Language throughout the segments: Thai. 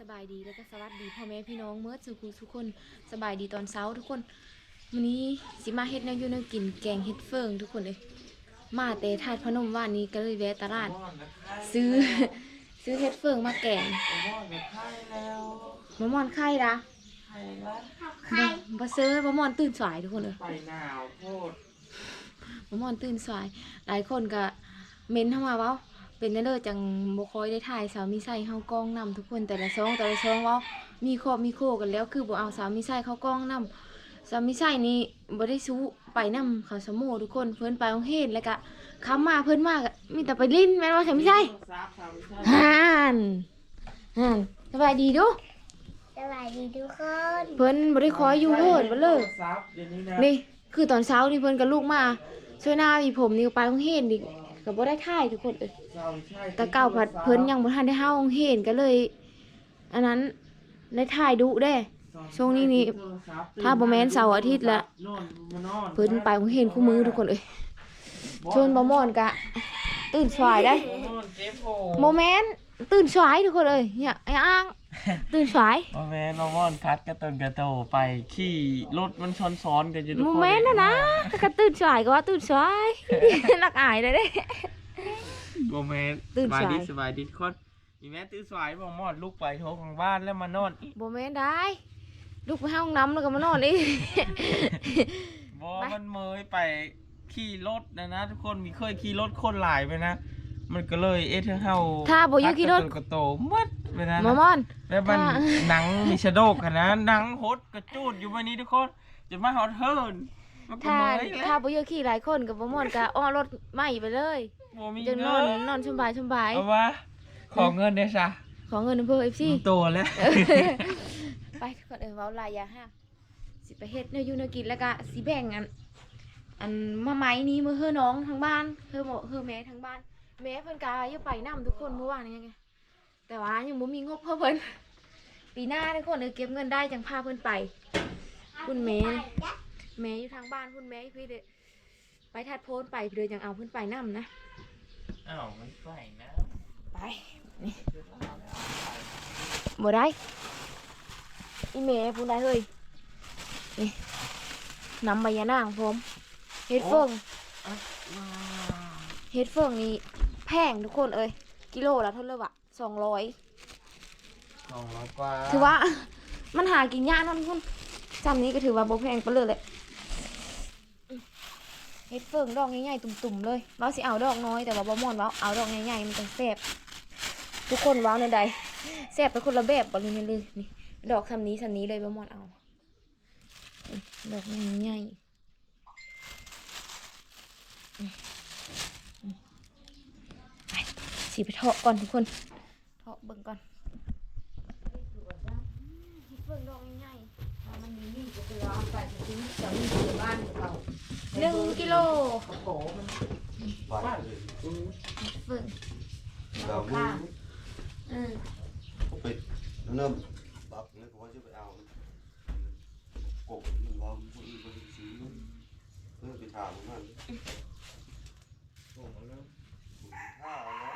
สบายดีแล้วก็สวัสดีพ่อแม่พี่น้องเมื่อสุขุทุกคนสบายดีตอนเช้าทุกคนวันนี้สิมาเฮ็ดแนวอยู่แนวกินแกงเฮ็ดเฟิงทุกคนเลยมาแต่ทาดพนมว่านนี้ก็เลยแวะตลาด ซื้อซื้อเฮ็ดเฟิงมาแกงมอนกับไข่แล้วมะม่อนไข่ละไข่ละบ่บ่ซื้อมะม่อนตื่นสายทุกคนเลยไปหนาวโพดมะม่อนตื่นสาย หลายคนก็เม้นเข้ามาว้า เป็นแน่เด้อจังบ่ค่อยได้ถ่ายสาวมีไส้เฮากล้องนำทุกคนแต่ละซองแต่ละซองเว้ามีครอบมีโคกันแล้วคือบ่เอาสาวมีไส้เข้ากล้องนำสามีใช่นี่บ่ได้สู้ไปนำเขาสมโมทุกคนเพิ่นไปโรงเรียนแล้วก็คำมาเพิ่นมากมีแต่ไปลิ้นแม่นว่าใช่ไม่ใช่ซับทำใช่ห่านห่านสบายดีเดูสวัสดีทุกคนเพิ่นบ่ได้คอยอยู่เพิ่นบ่เลยซับเดี๋ยวนี้นะนี่ คือตอนเช้านี่เพิ่นกับลูกมาช่วยหน้าอีผมนี่ก็ไปโรงเรียนดิก็บ่ได้ถ่ายทุกคนเอ้ย เจ้าใช่แต่เก่าผัดเพิ่นยังบ่ทันได้เฮาโรงเรียนก็เลย อันนั้นได้ถ่ายดุเด้ ช่วงนี้นี่ถ้าบ่แม่นเสาร์อาทิตย์ละนอนมานอนเพิ่นไปโรงเรียนคู่มือทุกคนเอ้ยชวนบ่ม่อนกะ ตื่นสายได้นอนเจ็บโผโมเมนต์ตื่นสายทุกคนเลยเนี่ยไอ้อ้างตื่นสายโมเมนต์มามอนคัดกระตุนกระโตไปขี่รถมันซ้อนซ้อนๆกันอยู่ทุกโมคนเมนต์นะนะก็ตื่นสายก็ว่าตื่นสายนักอายเลยเด้ โมเมนต์ตื่นสบาย ดีสายสบายดีทุกคนอีแม่ตื่นสายบอกมอดลูกไปโทรของบ้านแล้วมานอนอีกโมเมนต์ได้ลูกไปห้าห้องน้ำแล้วก็มานอนอีกบอไป มันเมยไปขี่รถนะนะ ทุกคนมีเคยขี่รถคนหลายไปนะ มันก็เลยเอเธอเฮาถ้าบ่อยู่ขี่รถกระโตมัดไปนะ มามอน แล้วมันถ้าหนังมีชะโดกอะนะหนังฮดกระจูดอยู่วันนี้ทุกคนจะมาฮอตเฮิร์นมันก็ถ้าเมยถ้าแล้วบ่เยอะขี่หลายคนกับบ่มอนก็อ้อรถไม่ไปเลย บ่มีจะนเงิอนนนอนสบายสบายเอาวะขอเงินได้ซะขอเงินอำเภอ FC มันโตแล้วไปก่อนเออเว้าลายอยาห้ามสิไปเฮ็ดเนื้ออยู่เนื้อกินแล้วก็สิแบ่งอันอันมาไม้นี้มือเฮือน้องทางบ้านเฮือหมอเฮือแม่ทางบ้านแม่เพิ่นกาอยู่ไปนํทุกคนเมื่อวานนี้ไงแต่ว่ายังบ่มีงบเพิ่มเพิ่นปีหน้าทุกคนเออเก็บเงินได้จังพาเพิ่นไปคุณแม่แม่อยู่ทางบ้านคุณแม่พี่เด้อไปทัดโพนไปเดี๋ยวจังเอาเพิ่นไปนํนะ อ้าวมันใส่นะไปนี่บ่ได้อีแม่พูดได้เฮ้ยนี่นำใบยานางพร้อมเฮ็ดเฟิงว้าวเฮ็ดเฟิงนี่แพงทุกคนเอ้ยกิโลละเท่าไหร่วะสองร้อยสองร้อยกว่าถือว่า มันหากินยากเนั่นคุณจำนี้ก็ถือว่าบ่แพงไปเลยแหละ เฮ็ดเฟิงดอกใหญ่ๆตุ่มๆเลยเว้าสิเอาดอกน้อยแต่ว่าบ่ม่อนเว้าเอาดอกใหญ่ๆมันจะแซ่บทุกคนเว้าในใดแซ่บไปคนละแบบบ่เลยนี่เลยนี่ดอกซำนี้ซำนี้เลยบ่ม่อนเอานี่ดอกใหญ่ๆนี่นี่ไปสิไปเทาะก่อนทุกคนเทาะเบิ่งก่อนเบิ่งดอกใหญ่ๆมันมีนี่ก็คือเอาไปทิ้งเจ้านี่ในบ้านเราหนึ่งกิโล โอ้โหมันบ้านเลยอืมเบิ่งเราไม่อืม ไปเริ่มบักแล้วก็ว่าจะไปเอากบมันว่าผู้อื่นก็จะซื้อเพื่อไปถามมัน โอ้โหแล้ว ข้าวแล้ว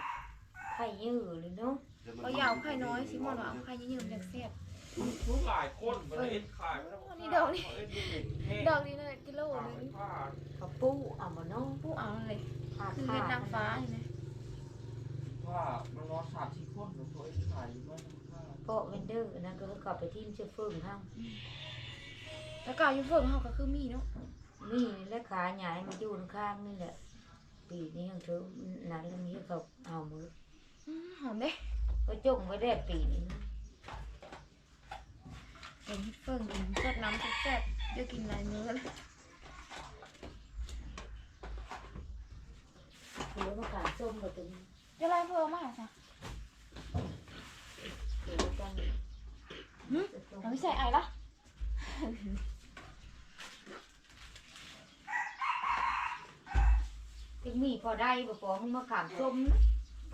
ไข่ยืดเลยเนาะเอายาวไข่น้อยสิมอนว่าเอาไข่ยืดๆจากเสียบ ทุกหลายคนมันเอ็ดขายไม่ต้อง อันนี้ ดอกนี่เอ็ดนี่เฮ็ดดอกนี้เลยกิโลขายหนึงผ้าเขาปูเอามาน้องผู้เอาเลยขาดคือขาเห็ดดนางฟ้าเห็นไหมผ้ามันร้อนสามสี่คนมันตัวเอ็ดขายอยู่บ้านผ้าเพราะเวนเดอร์นะก็กลับไปที่เชื่อเฟื่องห้างแล้วก็อยู่เฟิงเฮาก็คือมีเนาะนี่และขาใหญ่มาอยู่ข้างนี่แหละปีนี้ยังถือนั้นเรื่องนี้เขาเอามืออืมหอมเด้ก็จงไว้ได้ปีนี้นะ เห็นเฮ็ดเฟิงกินสดน้ำแซ่บๆเดี๋ยวกินหลายมื้อเลยหรือว่าขาส้มก็ถึงเดี๋ยวไล่เพิ่มมาซะเดี๋ยวกันเราไม่ใส่ไอละถึงมีพอได้บ่พอมึงมาขามส้ม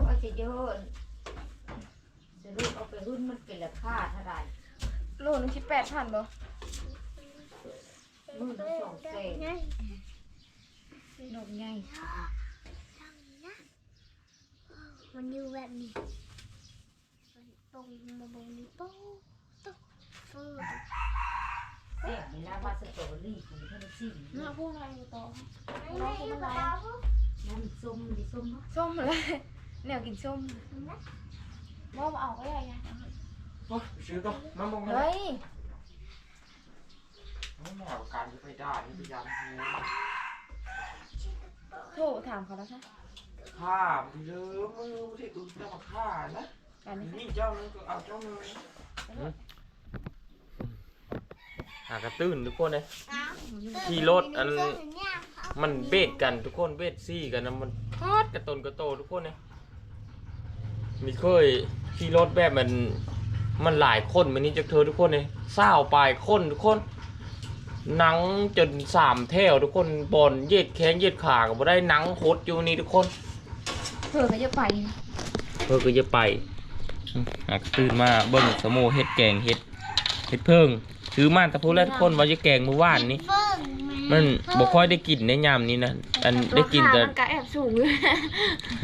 ก็จะเยอะจะลูกเอาไปรุ่นมันเป็นราคาเท่าไหร่ โลนึงคิดแปดพันบ่มือละสองแสนดอกใหญ่มันอยู่แบบนี้ฝนตรงมาบงนี้ปุ๊บตุ๊บฟืดเสียเวลาว่าสตรอเบอรี่ของท่านสิ่งน่าพูดอะไรอยู่ต่อน้องกินอะไรน้ำส้มดิส้มเนาะส้มเลยแนวกินส้มว่ามาเอาก็ได้ไง โอ้ยซื้อก็มามองกันเฮ้ยไม่แมวการจะไปได้นี่พยายามโทรถามเขาแล้วใช่ฆ่าไปเลยมือไม่ได้อึดจะมาฆ่านะกันนี่นี่เจ้านึงก็เอาเจ้านึงหากระตื้นทุกคนเลยขี่รถอันมันเบดกันทุกคนเบดซี่กันนะมันพาดกระตนกระโตทุกคนเลยมีเคยขี่รถแบบมัน มันหลายคนมันนี่จะเธอทุกคนเลยเศร้าปลายคนทุกคนหนังจนสามแถวทุกคนบอลเย็ดแข้งเย็ดขาก็บ่ได้หนังโคตรอยู่นี่ทุกคนเผื่อเขาจะไปเพื่อก็จะไปอืมหากตื่นมาเบิ่งสมูเฮ็ดแกงเฮ็ดเฮ็ดเพิ่งถือมาแตะพูดแล้วทุกคนว่าจะแกงเมื่อวานนี้มันบ่ค่อยได้กินในยามนี้นะอันได้กินแต่ราคามันก็แอบสูงอยู่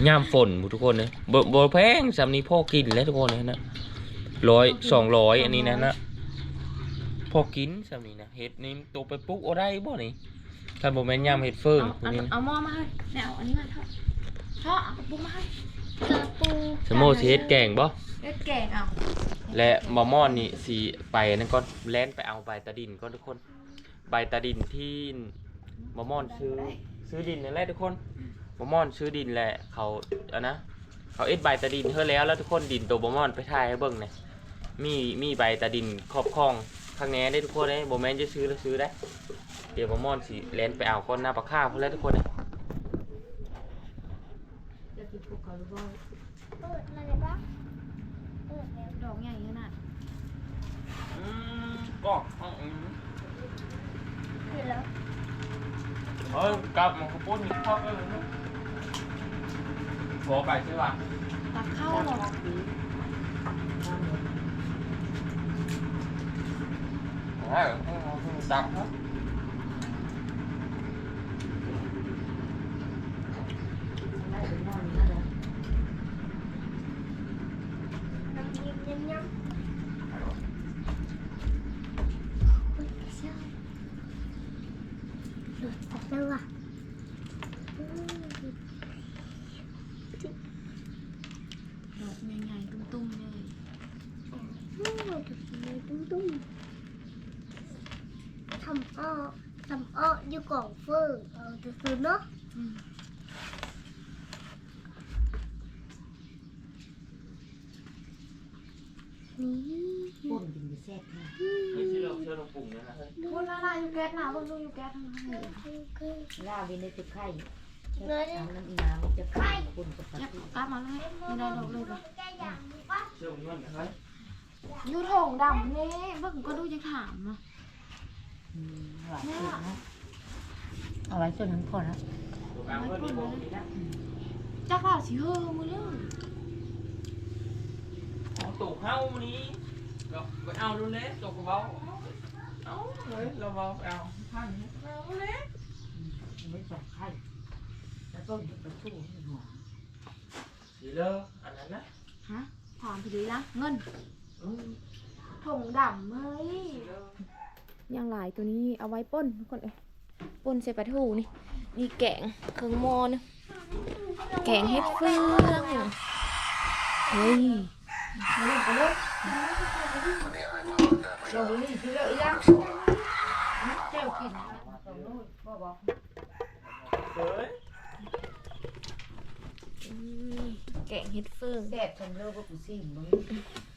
ยามฝนหมดทุกคนเลยบ่บ่แพงสำนี้พ่อกินแล้วทุกคนเลยนะ ร้อยสองร้อยอันนี้นะนะพอกินสำนี้นะเฮ็ดนี่ตกไปปลุกเอาได้บ่นี่ถ้าบ่แม่นยามเฮ็ดเฟิงพวกเอานี้นะเอาหม้อมาให้แนวอันนี้มาเถอะเถอะเอากระปุกมาให้กระปูสมมุติสิเฮ็ดแกงบ่เฮ็ดแกงเอาและมะม่อนนี่สีไปนั่นก่อนแล่นไปเอาใบตะดินก่อนทุกคน ใบตะดินที่มะม่อนซื้อซื้อดินนั่นแหละทุกคนมะม่อนซื้อดินแหละเขาเอานะเขาเอ็ดใบตะดินเธอแล้วแล้วทุกคนดินตัวมะม่อนไปถ่ายให้เบิ่งเนี่ย มีมีใบตะดินครอบครองข้างแหน่ได้ทุกคนได้บ่แม่นจะซื้อแล้วซื้อได้ เดี๋ยวมะม่อนสิแล่นไปเอาก้อนหน้าปลาข้าวพวกแล้วทุกคนเนี่ยแล้วกินพวกเขาหรือว่าเปิดมาเลยปะเปิดแล้วดอกใหญ่ขนาดอืมก็อืมขึ้นแล้วเฮ้ยกลับมันก็ปุ้นอีกทอดเลยโผล่ไปใช่ป่ะตักเข้าหรอเออตักครับได้เป็นนอนนั่นแหละน้ำยิ้มยิ้มยิ้มอุ้ยเชี่ยวหลุดอ อกแล้วอะดอกใหญ่ๆตุ้ มๆเลยทำอ้อทำอ้ออยู่กล่องเฟิร์เออจะซื้อเนาะอืมนี่ป่นกินจะแซ่บค่ะไม่ใช่เราเชื่อเราปรุงเนี่ยนะเฮ้ยพูดละลายอยู่แก๊สหนาเบิ่งดูอยู่แก๊สทางนั้นเลยลาวินในจุดไข่เอาน้ำอีน้ำมันจะไข่คนกับปลาเก็บทูกลับมาเลยไม่ได้ดอกเลยปะเชื่อเงินเฮ้ยอยู่โถงดำนี่เบิ่งก็ดูจะถามอะอืม หวานสุดนะเอาไว้ส่วนนั้นพอแล้วตัวกลางเพื่อนมีโบมีนะจักว่าสิเฮ้อมือเรื่องของตู่เฮ้านี้ก็ไปเอาดูเล็ตกกระเบาเอาเฮ้ยเราเบาไปเอาท่านเอาเล็กไม่สองไข่แล้วก็หยิบปลาทูให้หัวสีเลออันนั้นนะฮะถามพี่ดีละเงินอืมถงดำเฮ้ย ยังหลายตัวนี้เอาไว้ป่นทุกคนเอ้ยป่นใส่ปลาทูนี่นี่แกงเครื่องมอนะแกงเฮ็ดเฟืองเฮ้ยแกงเฮ้ยอืมแกงเฮ็ดเฟืองแซ่บฉันเลิกว่ากูซิมมึง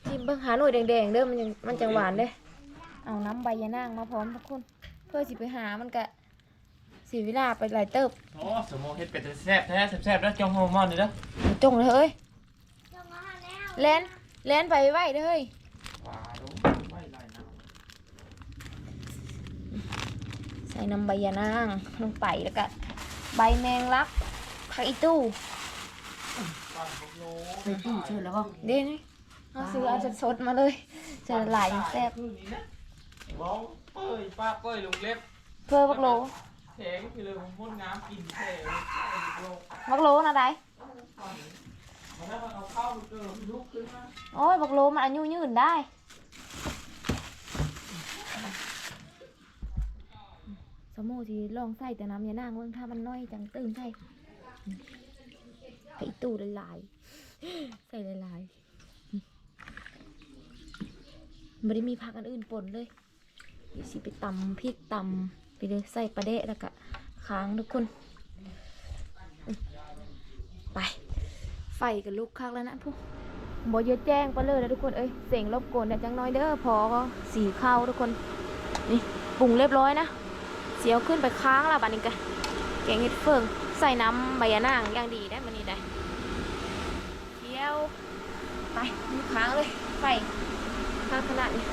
จิ้มเบิ่งหาหน่วยแดงๆเด้อมันยังมันจังหวานเด้อ เอาน้ำใบยะนางมาพร้อมทุกคน เพื่อสิไปหามันกะเสียเวลาไปหลายเติบโอ้สมมติเฮ็ดเป็ดแซ่บแท้แซ่บๆแล้วจ้องหัวมอนนี่นะจงเลยเอ้ยแลนแลนไปไว้เด้อเฮ้ยว้าดูไม่ไรนะใส่น้ำใบยะนางลงไปแล้วก็ใบแมงลักผักอีตู้ปั้นพวกโลซื้อตู้เชื่อแล้วก็เด้นี่เอาซื้อเอาสดๆมาเลยจะละลายอย่างแซ่บ คือนี่นะเว้าเป้ยป้าเป้ยลงเล็บเพื่อบักโลแถงคือเลยผมพ่นน้ำกินแถงโลบักโลนะได้โอ้ยบักโลมันอายุยืนได้สมโมที่ลองใส่แต่น้ำยานางเบิ่งถ้ามันน้อยจังตื่นใส่ไอ้ตู้ละลายๆใส่ละลายๆไม่ได้มีผักอันอื่นปนเลย ยสิไปตำพริกตำไปเลยใส่ปลาเดะแล้วก็ค้างทุกคน ไป ไฟกับลูกคักแล้วนะพวกบอเยอะแจ้งไปเลยนะทุกคน เอ้ย เสียงรบกวนแต่จังน้อยเด้อพอก็สีข้าวทุกคน นี่ปรุงเรียบร้อยนะ เสียวขึ้นไปค้างแล้วบัดนี้กันแกงเห็ดเฟืองใส่น้ำใบยะนางอย่างดีได้มันนี่ได้เที่ยวไปค้างเลยไฟค้างขนาดนี้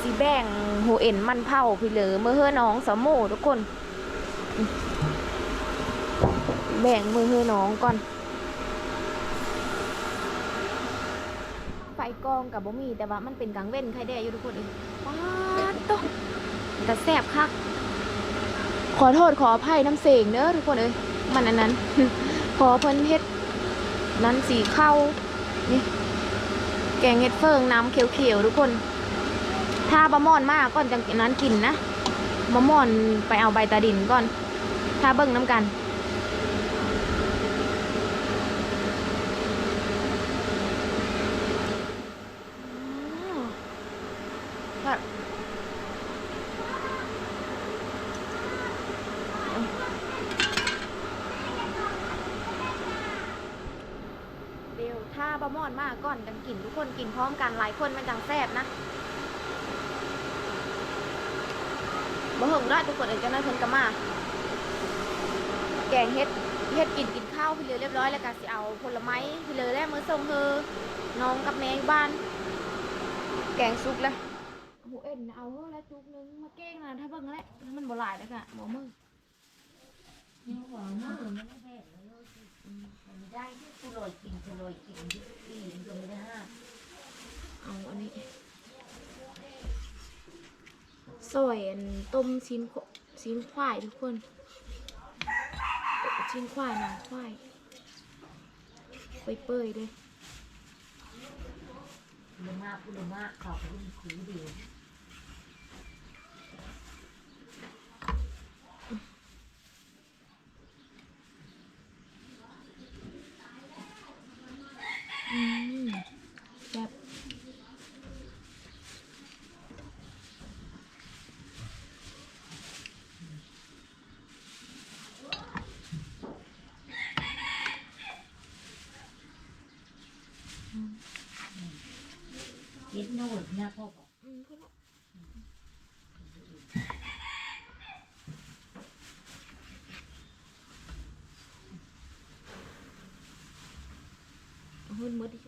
สี แบ่งหูเอ็นมันเผาพี่เหลือเมื่อเฮือน้องสามโมทุกคน แบ่งมือให้น้องก่อน ไฟกองกับบ่มีแต่ว่ามันเป็นกลางเว้นใครได้อยู่ทุกคนเองว้าดโตะแต่แสบคักขอโทษขออภัยน้ำเสียงเด้อทุกคนเอ้ยมันอันนั้น ขอเพิ่นเฮ็ดนั้นสีเข้านี่แกงเห็ดเฟิงน้ำเขียวๆทุกคน ถ้าบะม่อนมากก่อนจังนั้นกินนะบะม่อนไปเอาใบตาดินก่อน ถ้าเบิ่งน้ำกันเดี๋ยวถ้าบะม่อนมากก่อนกันกินทุกคนกินพร้อมกันหลายคนมันจังแซ่บนะ บะเหิงได้ทุกคนเอกจะน้อยเพิ่นก็มา แกงเฮ็ดเฮ็ดกินกินข้าวพี่เลยเรียบร้อยแล้วก็สิเอาผลไม้พี่เลยแล้วมื้อส่งเฮอน้องกับแม่อยู่บ้าน แกงซุกแล้วหมูเอ็นเอาเท่าละจุกนึงมาแกล้งนะถ้าเบิ่งแล้วถ้ามันบ่หลายแล้วก็บ่มือยังหวังว่ามันไม่แพ้เลยมันได้ที่กูลอยกินกูลอยกินที่ปีนก็ไม่ได้ห้าเอาอันนี้ ซอยอันต้มชิ้นชิ้นควายทุกคนชิ้นควายหนังควายเปื่อยๆเลยลุมากูลุมาเขอบคุณคูเดี คิดโน่นนะพ่อบอก อืมพูดละเอาหุ่นหมดดิต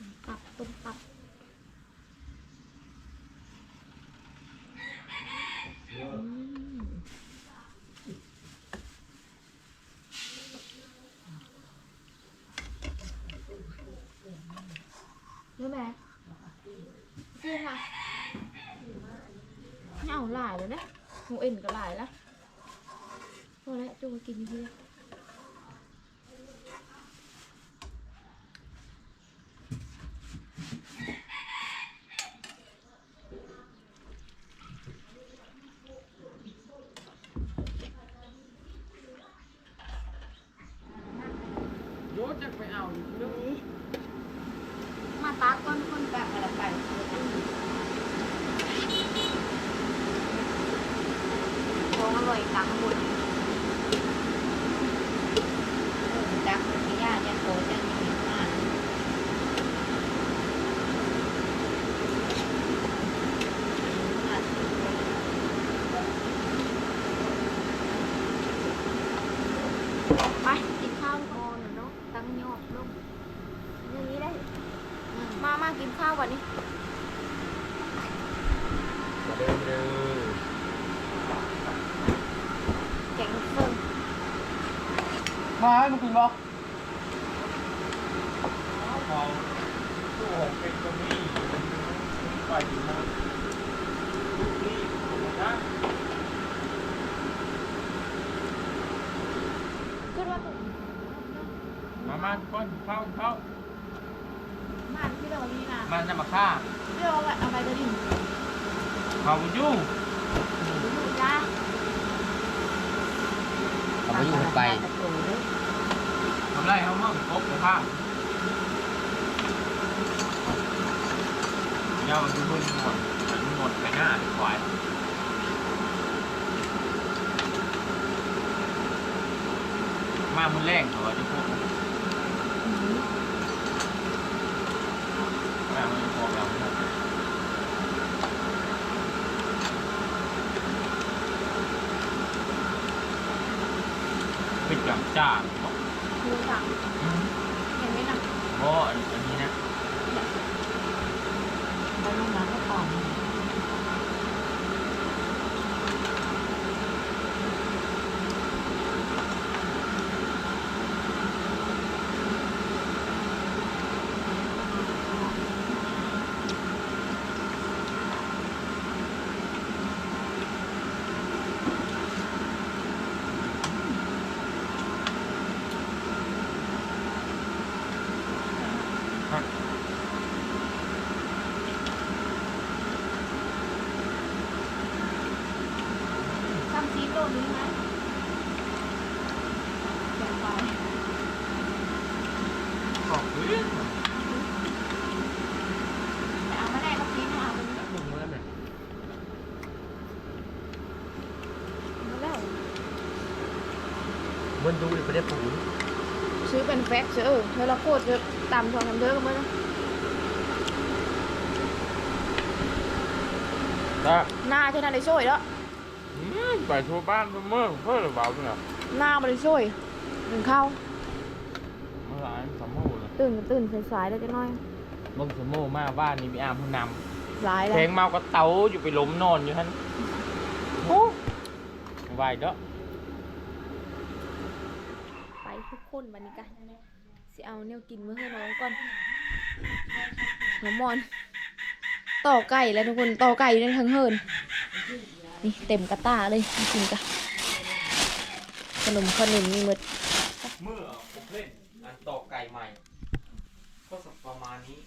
้มตับต้มตับอืม รู้ไหมจริงค่ะไม่เอาหลายแล้วนะหมูเอ็นก็หลายแล้วพอแล้วจูมากินทีเดียวมาตากก้อนก้นแบบอะไรไปของอร่อยตังหมด จักพี่ย่าจะโตจะมีมาก ไปกินข้าวก่อนเนาะตั้ งยอดลงอย่างนี้ได้ มามากินข้าวก่อนนี่มาเด้อเด้อแกงเฟิงมาให้มึงกินบ่ เเขาตู้หกเป็นตรงนี้ไปถึงมาลูกนี่ผมนะ ขึ้นว่า มามาทุกคนเข้าเข้าบ้านที่เรานี่นะมันจะมาฆ่าที่เราเอาไปจะดิ่งเขาอยู่อยู่จ้าเขาไม่อยู่ไปทำไรเขามั่งครบเลยค่ะเงาดูบนหมดหมดไปหน้าควายมามือแรกเหรอจะพวกมามือพวกเราหมดปิดกับ จ้าคือสั่งเห็นไหมนะเพราะอันนี้นะ ไปโรงงานก็ต่อม ทำซีโร่นี้ไหมเดี๋ยวไป ขอบคุณ แต่เอามาแรกก็ซีมาเอาตรงนี้ หนุ่มเมื่อไหร่ มาแล้ว มันดูเลยไม่ได้ปูนซื้อเป็นแฟกซ์เออเธอละโคตรจะตำทองทำเด้อกันมั้ยถ้าหน้าเท่านั้นเลยช่วยแล้วไปทั่วบ้านทั่วเมืองเพื่อหรือเปล่าเนี่ยหน้ามันเลยช่วยหนึ่งเข้าเมื่อไหร่สมโมเลยตื่นก็ตื่นสายๆได้จังน้อยมึงสมโมมาบ้านนี้มีอามผู้นหลายำแล้วเพลงเมาก็เตาอยู่ไปล้มนอนอยู่ท่านโอ้ไหวเด้อ ไปทุก คนวันนี้กันสิเอาเนี่ยกินมื้อให้น้องก่อนหัวมอน ต่อไก่แล้วทุกคนต่อไก่อยู่ในทั้งเฮินนี่เต็มกระตาเลยมากินกันขนมขนมมีหมดเมื่อผมเล่นอันตอกไก่ใหม่ ก็สักประมาณนี้